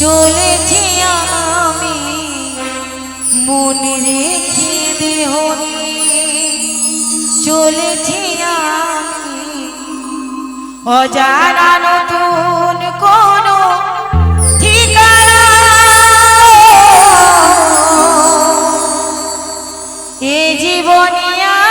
চলেছি আমি মন রেখে দেহরে। চলেছি আমি অজানা নতুন কোনো ঠিকানা এ জীবনিয়া